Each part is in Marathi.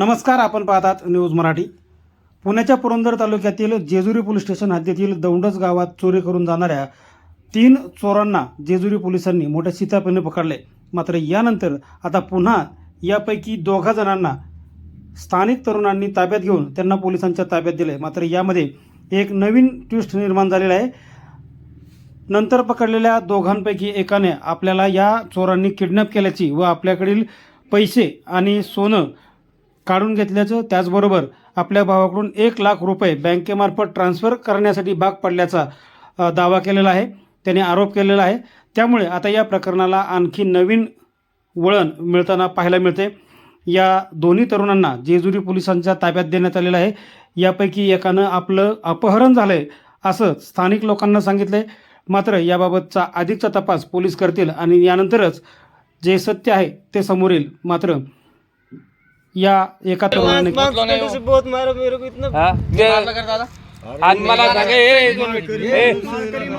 नमस्कार आपण पाहतात न्यूज मराठी. पुण्याच्या पुरंदर तालुक्यातील जेजुरी पोलीस स्टेशन हद्दीतील दौंडस गावात चोरी करून जाणाऱ्या तीन चोरांना जेजुरी पोलिसांनी मोठ्या सीतापेने पकडले. मात्र यानंतर आता पुन्हा यापैकी दोघा जणांना स्थानिक तरुणांनी ताब्यात घेऊन त्यांना पोलिसांच्या ताब्यात दिले. मात्र यामध्ये एक नवीन ट्विस्ट निर्माण झालेला आहे. नंतर पकडलेल्या दोघांपैकी एकाने आपल्याला या चोरांनी किडनॅप केल्याची व आपल्याकडील पैसे आणि सोनं काढून घेतल्याचं त्याचबरोबर आपल्या भावाकडून एक लाख रुपये बँकेमार्फत ट्रान्स्फर करण्यासाठी भाग पडल्याचा दावा केलेला आहे. त्याने आरोप केलेला आहे. त्यामुळे आता या प्रकरणाला आणखी नवीन वळण मिळताना पाहायला मिळते. या दोन्ही तरुणांना जेजुरी पोलिसांच्या ताब्यात देण्यात आलेलं आहे. यापैकी एकानं आपलं अपहरण झालं आहे असं स्थानिक लोकांना सांगितलं आहे मात्र याबाबतचा अधिकचा तपास पोलीस करतील आणि यानंतरच जे सत्य आहे ते समोर येईल. मात्र या एका तरुणाने से बहुत मारा मेरे को इतना हा? ते- आणि मला सांगा ए, दोन मिनिट. ए,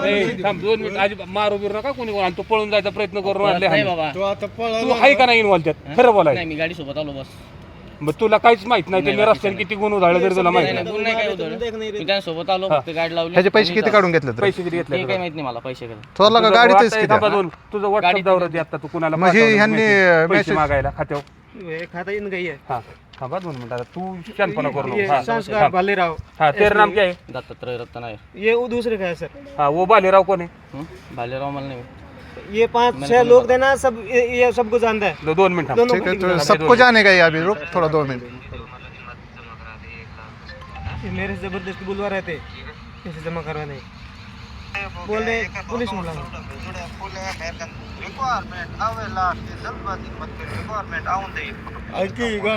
ए, थांब, दोन मिनिट. आधी मारू बिरू नका कोणी आणि तू पळून जायचा प्रयत्न करून आणले नाही हानी. बाबा तो आता पळा तू आहे का नाही इन्व्हॉल्व त्यात? खरं बोलाय नाही मी गाडी सोबत आलो बस. मग तुला काहीच माहीत नाही ते मी रस्त्याने किती गुण उधाळले तरी तुला माहीत नाही नाही नाही, गुण नाही काय उधळलं. मी त्यासोबत आलो फक्त गाडी लावली. ह्याचे पैसे किती काढून घेतले तर पैसे किती घेतले ते काय माहीत नाही मला पैसे का तुझं किती व्हॉट्सअप गाडीत दौरा दे आता तू कुणाला म्हणजे पाठवलं ह्यांनी, message- पैसे message- मागायला खात्यावर. खाता इन गई है। हा तू शानपणा करू नको ये हा, संस्कार. भालेराव हा तेरा नाम क्या है? दत्तात्रय ये वो दूसरे का है सर। हा वो बालेराव आहे हं? भालेराव मला नाही ये पाँच छह लोग देना सब ये ये सबको जानता है। दो- दोन मिनिट थांब. दोनों ठीक है तो सबको जाने का ये अभी रुक थोड़ा दो मिनट। ये मेरे से ज़बरदस्ती बुलवा रहे थे। पैसे जमा करवाने बोल रहे पुलिस मुला ರಿಕ್ವೈರ್ಮೆಂಟ್ ಅವೆಲ್ಲ ಅಷ್ಟೇ ಸ್ವಲ್ಪ ನಿಮ್ಮತ್ತೆ ರಿಕ್ವೈರ್ಮೆಂಟ್ ಅವಂದೇ ಅಕ್ಕಿ ಈಗ